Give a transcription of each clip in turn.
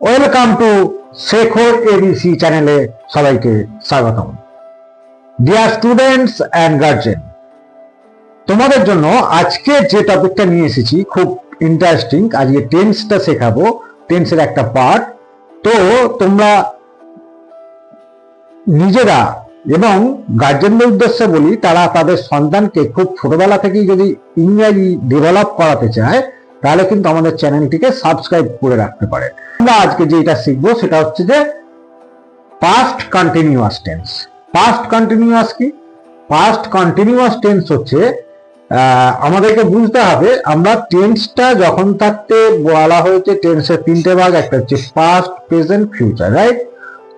Welcome to Shekhar ABC চ্যানেলে সবাইকে স্বাগতম। ডিয়ার স্টুডেন্টস অ্যান্ড গার্জেন তোমাদের জন্য আজকে যে টপিকটা নিয়ে এসেছি, খুব ইন্টারেস্টিং আজকে টেন্সটা শেখাবো টেন্সের একটা পার্ট তো তোমরা নিজেরা এবং গার্জেনদের উদ্দেশ্যে বলি, তারা তাদের সন্তানকে খুব ছোটবেলা থেকেই যদি ইংরাজি ডেভেলপ করাতে চায় তাহলে কিন্তু আমাদের চ্যানেলটিকে সাবস্ক্রাইব করে রাখতে পারে আমরা আজকে যেটা শিখব সেটা হচ্ছে যে past continuous tense past continuous কি? পাস্ট কন্টিনিউয়াস টেন্স হচ্ছে আমাদেরকে বুঝতে হবে, আমরা টেন্সটা যখন থাকতে বলা হয়েছে টেন্সের তিনটে ভাগ, একটা হচ্ছে পাস্ট প্রেজেন্ট ফিউচার রাইট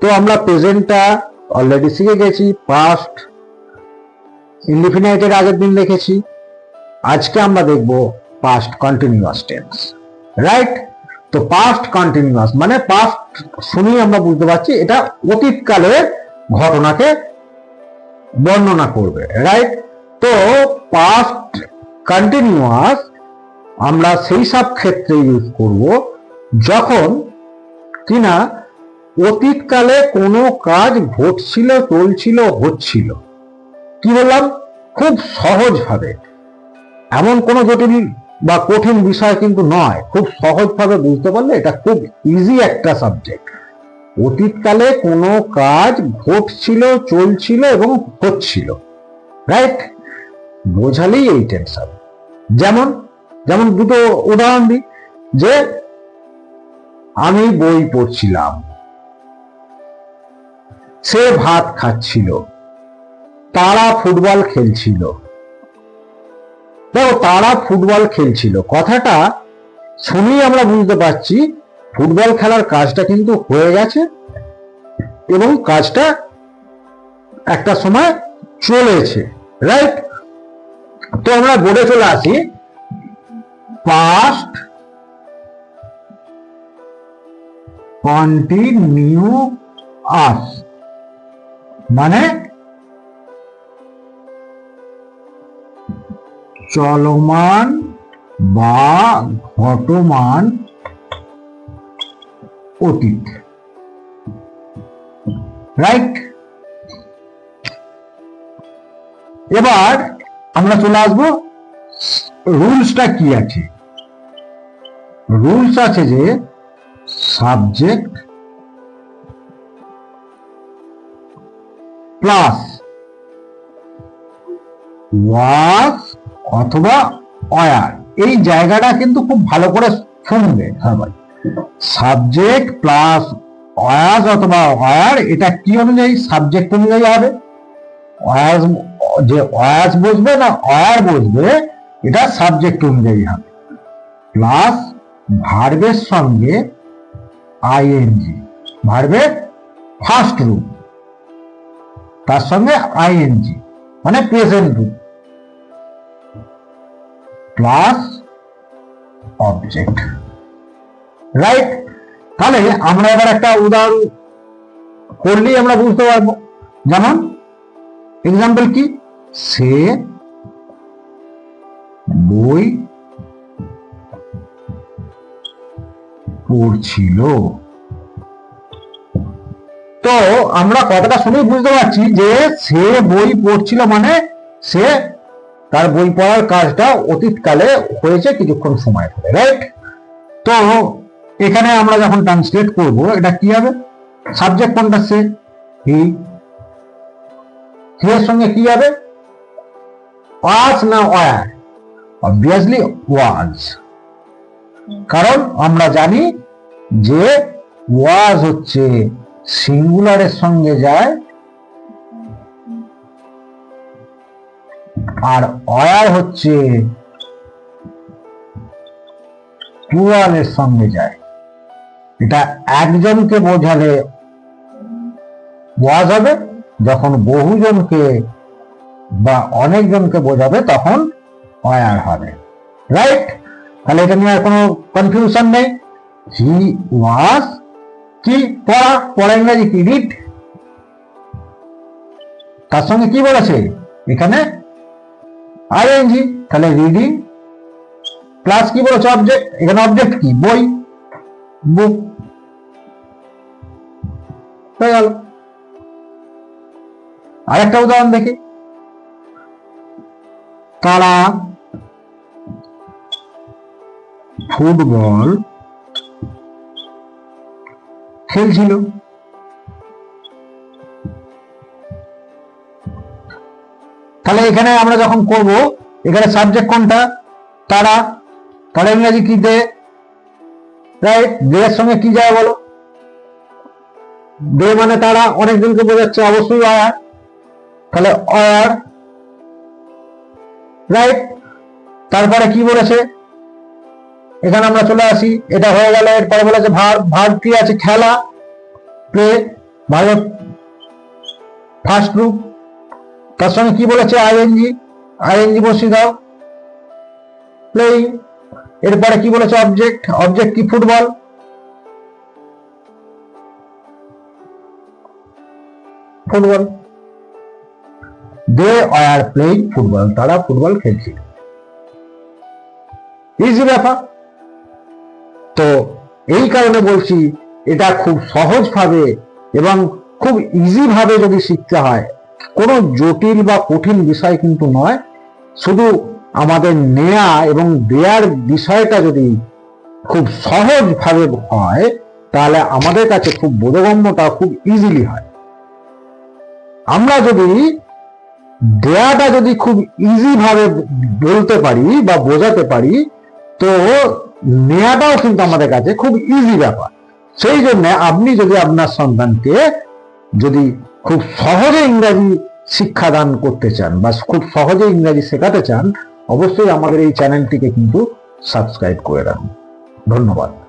তো আমরা প্রেজেন্টটা অলরেডি শিখে গেছি পাস্ট ইনডিফিনাইটের আগের দিন দেখেছি আজকে আমরা দেখব পাস্ট কন্টিনিউয়াস টেন্স রাইট তো পাস্ট কন্টিনিউয়াস মানে পাস্ট শুনেই আমরা বুঝতে পারছি এটা অতীতকালের ঘটনাকে বর্ণনা করবে রাইট তো পাস্ট কন্টিনিউয়াস আমরা সেই সব ক্ষেত্রে ইউজ করব যখন কিনা অতীতকালে কোনো কাজ ঘটছিল, চলছিল, হচ্ছিল। কি বললাম? খুব সহজভাবে। এমন কোনো জটিল বা কঠিন বিষয় কিন্তু নয়। খুব সহজভাবে বুঝতে পারলে এটা খুব ইজি একটা সাবজেক্ট অতীতকালে কোনো কাজ ঘটছিল, চলছিল এবং হচ্ছিল। রাইট বোঝালেই এই টেনশন যেমন যেমন দুটো উদাহরণ দিই, যে আমি বই পড়ছিলাম। সে ভাত খাচ্ছিল। তারা ফুটবল খেলছিল। দেখো, তারা ফুটবল খেলছিল। কথাটা শুনেই আমরা বুঝতে পারছি, ফুটবল খেলার কাজটা কিন্তু হয়ে গেছে এবং কাজটা একটা সময় চলেছে রাইট তো আমরা বোর্ডে চলে আসি পাস্ট কন্টিনিউ আস মানে চলমান বা ঘটমান অতীত। রাইট এবার আমরা চলে আসব রুলসটা কি আছে? রুলস আছে যে সাবজেক্ট প্লাস ওয়াজ অথবা অয়ার। এই জায়গাটা কিন্তু খুব ভালো করে শুনবে। সাবজেক্ট প্লাস অয়াজ অথবা অয়ার, এটা কি অনুযায়ী? সাবজেক্ট অনুযায়ী হবে। অয়াজ যে অয়াজ বসবে না অয়ার বসবে, এটা সাবজেক্ট অনুযায়ী হবে। প্লাস ভার্বের সঙ্গে আইএনজি ভার্বের ফার্স্ট রূপ তার সঙ্গে আইএনজি মানে প্রেজেন্ট রূপ প্লাস অবজেক্ট রাইট তাহলে আমরা এবার একটা উদাহরণ করলেই আমরা বুঝতে পারব। যেমন এক্সাম্পল কি? সে বই পড়ছিল। তো আমরা কথাটা শুনেই বুঝতে পারছি যে সে বই পড়ছিল মানে সে তার বই পড়ার কাজটা অতীতকালে হয়েছে কিছুক্ষণ সময় ধরে রাইট তো এখানে আমরা যখন ট্রান্সলেট করব, এটা কি হবে? সাবজেক্ট কোনটা সে? হি এর সঙ্গে কি হবে? ওয়াজ না ওয়ার অবভিয়াসলি ওয়াজ কারণ আমরা জানি যে ওয়াজ হচ্ছে সিঙ্গুলারের সঙ্গে যায় আর অয়ার হচ্ছে প্লুরালের সঙ্গে যায়। এটা একজনকে বোঝালে ওয়াজ হবে যখন বহুজনকে বা অনেকজনকে বোঝাবে তখন অয়ার হবে। রাইট তাহলে এটা নিয়ে আর কোনো কনফিউশন নেই। হি ওয়াজ কি? পড়া? পড়া ইংরাজি কি? রিড তার সঙ্গে কি বলেছে? এখানে আইএনজি তাহলে রিডিং প্লাস কি বলেছে অবজেক্ট এখানে অবজেক্ট কি? বই বুক হয়ে গেল। আরেকটা উদাহরণ দেখি। তারা ফুটবল খেলছিল। তাহলে এখানে আমরা যখন করব, এখানে সাবজেক্ট কোনটা? তারা তারা ইংরেজি কি দে রাইট দেয়ের সঙ্গে কি যায় বলো? দে মানে তারা, অনেকজনকে বোঝাচ্ছে, অবশ্যই অয়ার তাহলে অয়ার, রাইট? তারপরে কি বলেছে? এখানে আমরা চলে আসি, এটা হয়ে গেল, এরপরে বলেছে ভার ভার কি আছে? খেলা, প্লে ভার্ব ফার্স্ট গ্রুপ তার সঙ্গে কি বলেছে আইএনজি? আইএনজি বসিয়ে দাও প্লেইং এরপরে কি বলেছে অবজেক্ট অবজেক্ট কি football football they are playing football তারা ফুটবল খেলছিল ইজি ব্যাপার। তো এই কারণে বলছি, এটা খুব সহজভাবে এবং খুব ইজি ভাবে যদি শিখতে হয় কোনো জটিল বা কঠিন বিষয় কিন্তু নয়। শুধু আমাদের নেয়া এবং দেয়ার বিষয়টা যদি খুব সহজভাবে হয়, তাহলে আমাদের কাছে খুব বোধগম্যটা খুব ইজিলি হয়। আমরা যদি দেয়াটা যদি খুব ইজি ভাবে বলতে পারি বা বোঝাতে পারি, তো নেয়াটাও কিন্তু আমাদের কাছে খুব ইজি ব্যাপার। সেই জন্য আপনি যদি আপনার সন্তানকে যদি খুব সহজে ইংরাজি শিক্ষাদান করতে চান বা খুব সহজে ইংরাজি শেখাতে চান, অবশ্যই আমাদের এই চ্যানেলটিকে কিন্তু সাবস্ক্রাইব করে রাখুন। ধন্যবাদ।